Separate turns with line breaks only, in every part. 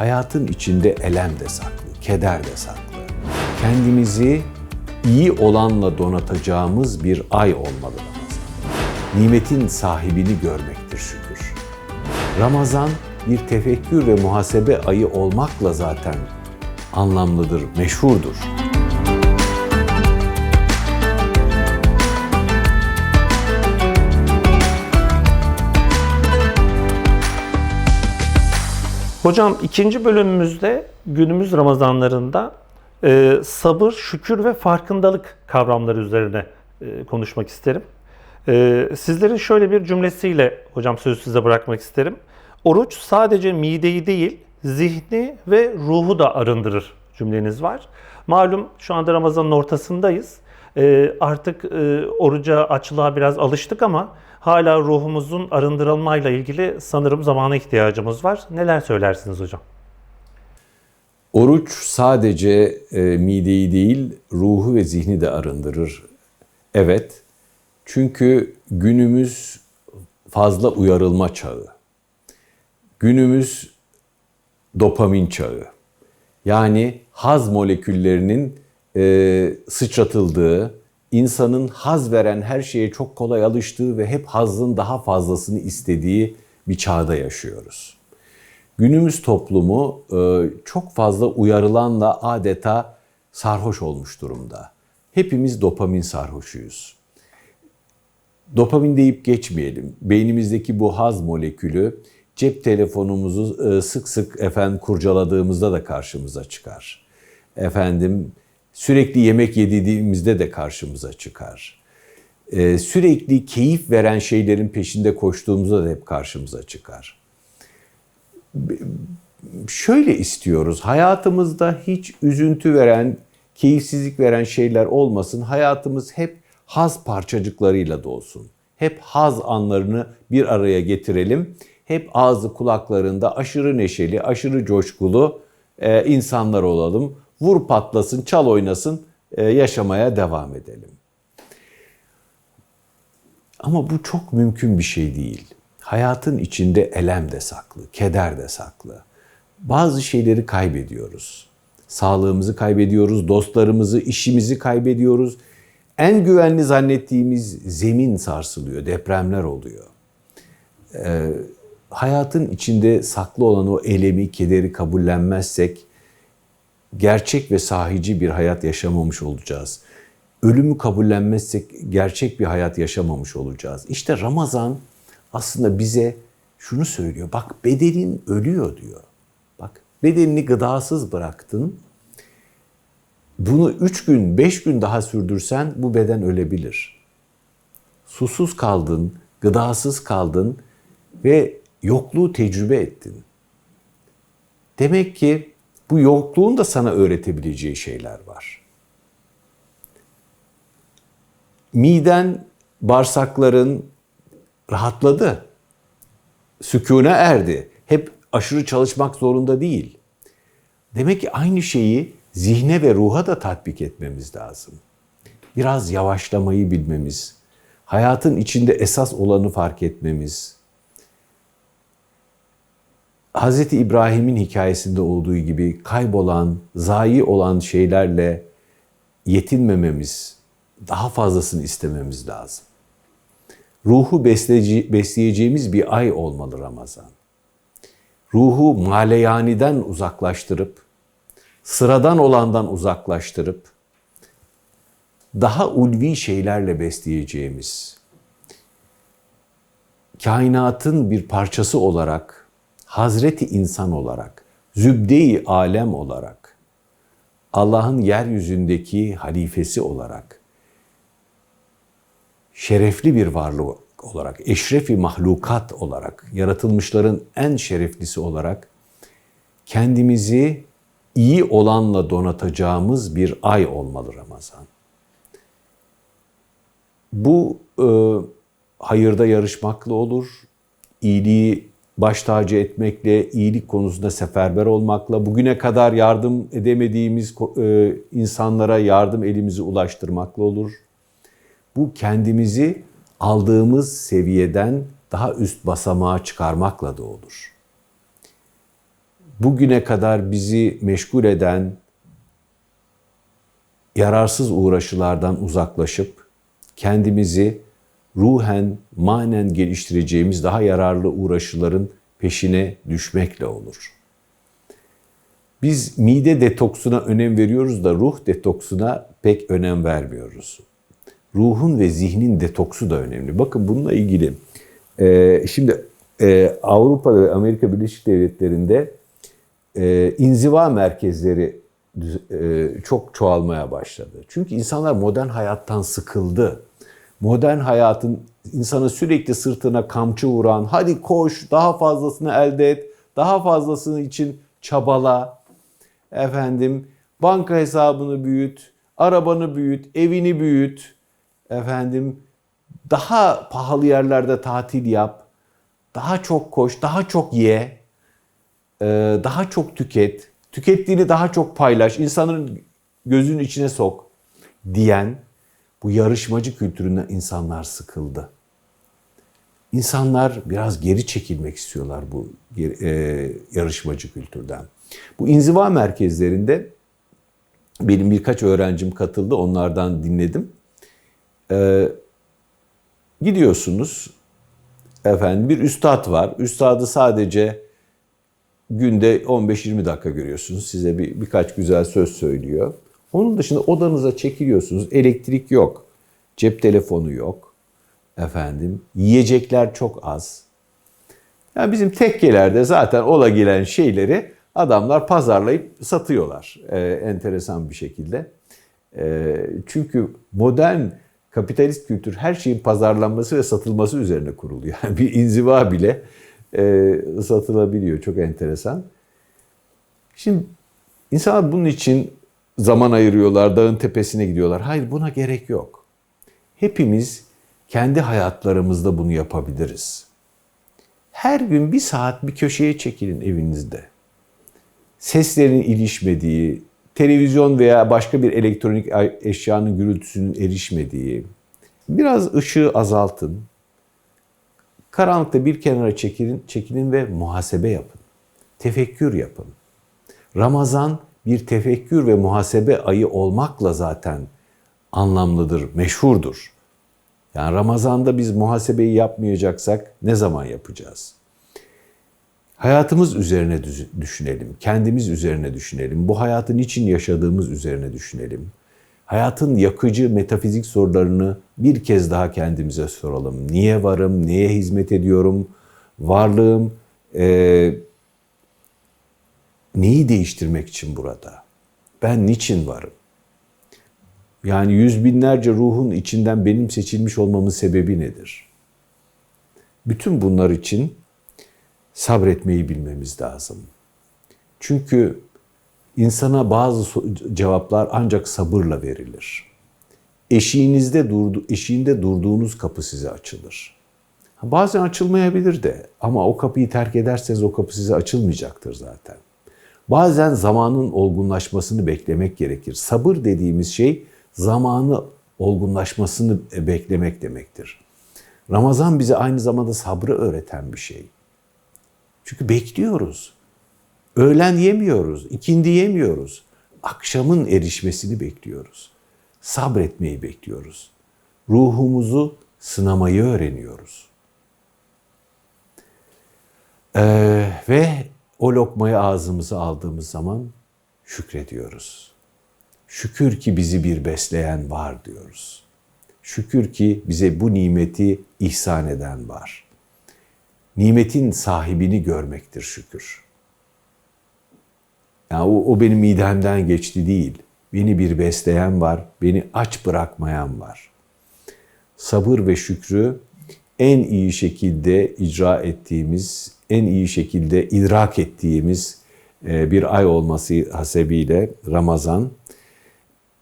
Hayatın içinde elem de saklı, keder de saklı. Kendimizi iyi olanla donatacağımız bir ay olmalı Ramazan. Nimetin sahibini görmektir şükür. Ramazan bir tefekkür ve muhasebe ayı olmakla zaten anlamlıdır, meşhurdur.
Hocam ikinci bölümümüzde günümüz Ramazanlarında e, sabır, şükür ve farkındalık kavramları üzerine e, konuşmak isterim. E, sizlerin şöyle bir cümlesiyle hocam sözü size bırakmak isterim. Oruç sadece mideyi değil, zihni ve ruhu da arındırır cümleniz var. Malum şu anda Ramazan'ın ortasındayız. E, artık e, oruca, açlığa biraz alıştık ama hala ruhumuzun arındırılmayla ilgili sanırım zamana ihtiyacımız var. Neler söylersiniz hocam?
Oruç sadece e, mideyi değil, ruhu ve zihni de arındırır. Evet, çünkü günümüz fazla uyarılma çağı. Günümüz dopamin çağı. Yani haz moleküllerinin e, sıçratıldığı, insanın haz veren her şeye çok kolay alıştığı ve hep hazın daha fazlasını istediği bir çağda yaşıyoruz. Günümüz toplumu e, çok fazla uyarılanla adeta sarhoş olmuş durumda. Hepimiz dopamin sarhoşuyuz. Dopamin deyip geçmeyelim. Beynimizdeki bu haz molekülü cep telefonumuzu e, sık sık efendim kurcaladığımızda da karşımıza çıkar. Efendim sürekli yemek yediğimizde de karşımıza çıkar. Ee, sürekli keyif veren şeylerin peşinde koştuğumuzda da hep karşımıza çıkar. Şöyle istiyoruz, hayatımızda hiç üzüntü veren, keyifsizlik veren şeyler olmasın. Hayatımız hep haz parçacıklarıyla dolsun. Hep haz anlarını bir araya getirelim. Hep ağzı kulaklarında aşırı neşeli, aşırı coşkulu e, insanlar olalım vur patlasın, çal oynasın, e, yaşamaya devam edelim. Ama bu çok mümkün bir şey değil. Hayatın içinde elem de saklı, keder de saklı. Bazı şeyleri kaybediyoruz. Sağlığımızı kaybediyoruz, dostlarımızı, işimizi kaybediyoruz. En güvenli zannettiğimiz zemin sarsılıyor, depremler oluyor. Ee, hayatın içinde saklı olan o elemi, kederi kabullenmezsek gerçek ve sahici bir hayat yaşamamış olacağız. Ölümü kabullenmezsek gerçek bir hayat yaşamamış olacağız. İşte Ramazan aslında bize şunu söylüyor. Bak bedenin ölüyor diyor. Bak bedenini gıdasız bıraktın. Bunu üç gün, beş gün daha sürdürsen bu beden ölebilir. Susuz kaldın, gıdasız kaldın ve yokluğu tecrübe ettin. Demek ki bu yokluğun da sana öğretebileceği şeyler var. Miden, bağırsakların rahatladı. Sükûne erdi. Hep aşırı çalışmak zorunda değil. Demek ki aynı şeyi zihne ve ruha da tatbik etmemiz lazım. Biraz yavaşlamayı bilmemiz, hayatın içinde esas olanı fark etmemiz, Hz. İbrahim'in hikayesinde olduğu gibi kaybolan, zayi olan şeylerle yetinmememiz, daha fazlasını istememiz lazım. Ruhu besleyeceğimiz bir ay olmalı Ramazan. Ruhu maleyaniden uzaklaştırıp, sıradan olandan uzaklaştırıp, daha ulvi şeylerle besleyeceğimiz, kainatın bir parçası olarak Hazreti insan olarak, zübde-i alem olarak, Allah'ın yeryüzündeki halifesi olarak, şerefli bir varlık olarak, eşrefi mahlukat olarak, yaratılmışların en şereflisi olarak kendimizi iyi olanla donatacağımız bir ay olmalı Ramazan. Bu e, hayırda yarışmakla olur, iyiliği baş tacı etmekle, iyilik konusunda seferber olmakla, bugüne kadar yardım edemediğimiz e, insanlara yardım elimizi ulaştırmakla olur. Bu kendimizi aldığımız seviyeden daha üst basamağa çıkarmakla da olur. bugüne kadar bizi meşgul eden yararsız uğraşılardan uzaklaşıp kendimizi ruhen, manen geliştireceğimiz daha yararlı uğraşıların peşine düşmekle olur. Biz mide detoksuna önem veriyoruz da ruh detoksuna pek önem vermiyoruz. Ruhun ve zihnin detoksu da önemli. Bakın bununla ilgili e, şimdi e, Avrupa ve Amerika Birleşik Devletleri'nde e, inziva merkezleri e, çok çoğalmaya başladı. Çünkü insanlar modern hayattan sıkıldı. Modern hayatın insanı sürekli sırtına kamçı vuran, hadi koş, daha fazlasını elde et, daha fazlasını için çabala, efendim banka hesabını büyüt, arabanı büyüt, evini büyüt, efendim daha pahalı yerlerde tatil yap, daha çok koş, daha çok ye, e, daha çok tüket, tükettiğini daha çok paylaş, insanların gözünün içine sok diyen bu yarışmacı kültüründen insanlar sıkıldı. İnsanlar biraz geri çekilmek istiyorlar bu e, yarışmacı kültürden. Bu inziva merkezlerinde benim birkaç öğrencim katıldı, onlardan dinledim. Ee, gidiyorsunuz, efendim bir üstad var. Üstadı sadece günde 15-20 dakika görüyorsunuz. Size bir birkaç güzel söz söylüyor. Onun dışında odanıza çekiliyorsunuz. Elektrik yok. Cep telefonu yok. Efendim, yiyecekler çok az. Yani bizim tekkelerde zaten ola gelen şeyleri adamlar pazarlayıp satıyorlar. Ee, enteresan bir şekilde. Ee, çünkü modern kapitalist kültür her şeyin pazarlanması ve satılması üzerine kuruluyor. Yani bir inziva bile e, satılabiliyor. Çok enteresan. Şimdi insanlar bunun için zaman ayırıyorlar, dağın tepesine gidiyorlar. Hayır buna gerek yok. Hepimiz kendi hayatlarımızda bunu yapabiliriz. Her gün bir saat bir köşeye çekilin evinizde. Seslerin ilişmediği, televizyon veya başka bir elektronik eşyanın gürültüsünün erişmediği, biraz ışığı azaltın. Karanlıkta bir kenara çekilin, çekilin ve muhasebe yapın. Tefekkür yapın. Ramazan bir tefekkür ve muhasebe ayı olmakla zaten anlamlıdır, meşhurdur. Yani Ramazan'da biz muhasebeyi yapmayacaksak ne zaman yapacağız? Hayatımız üzerine düşünelim, kendimiz üzerine düşünelim, bu hayatın için yaşadığımız üzerine düşünelim. Hayatın yakıcı metafizik sorularını bir kez daha kendimize soralım. Niye varım, neye hizmet ediyorum, varlığım e, neyi değiştirmek için burada? Ben niçin varım? Yani yüz binlerce ruhun içinden benim seçilmiş olmamın sebebi nedir? Bütün bunlar için sabretmeyi bilmemiz lazım. Çünkü insana bazı cevaplar ancak sabırla verilir. Eşiğinizde durdu, eşiğinde durduğunuz kapı size açılır. Bazen açılmayabilir de ama o kapıyı terk ederseniz o kapı size açılmayacaktır zaten. Bazen zamanın olgunlaşmasını beklemek gerekir. Sabır dediğimiz şey zamanı olgunlaşmasını beklemek demektir. Ramazan bize aynı zamanda sabrı öğreten bir şey. Çünkü bekliyoruz. Öğlen yemiyoruz, ikindi yemiyoruz. Akşamın erişmesini bekliyoruz. Sabretmeyi bekliyoruz. Ruhumuzu sınamayı öğreniyoruz. Ee, ve o lokmayı ağzımıza aldığımız zaman şükrediyoruz. Şükür ki bizi bir besleyen var diyoruz. Şükür ki bize bu nimeti ihsan eden var. Nimetin sahibini görmektir şükür. Yani o, o benim midemden geçti değil. Beni bir besleyen var, beni aç bırakmayan var. Sabır ve şükrü en iyi şekilde icra ettiğimiz, en iyi şekilde idrak ettiğimiz e, bir ay olması hasebiyle Ramazan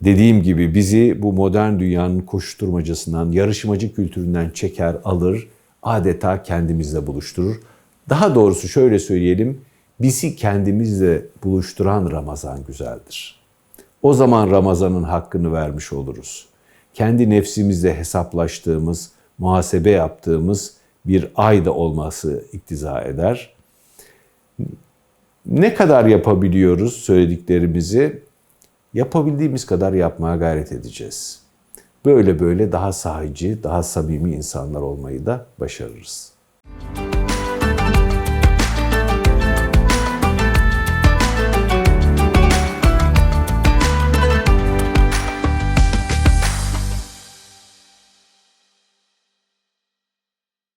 dediğim gibi bizi bu modern dünyanın koşturmacasından, yarışmacı kültüründen çeker, alır, adeta kendimizle buluşturur. Daha doğrusu şöyle söyleyelim, bizi kendimizle buluşturan Ramazan güzeldir. O zaman Ramazan'ın hakkını vermiş oluruz. Kendi nefsimizle hesaplaştığımız, muhasebe yaptığımız bir ayda olması iktiza eder. Ne kadar yapabiliyoruz söylediklerimizi? Yapabildiğimiz kadar yapmaya gayret edeceğiz. Böyle böyle daha sahici, daha samimi insanlar olmayı da başarırız.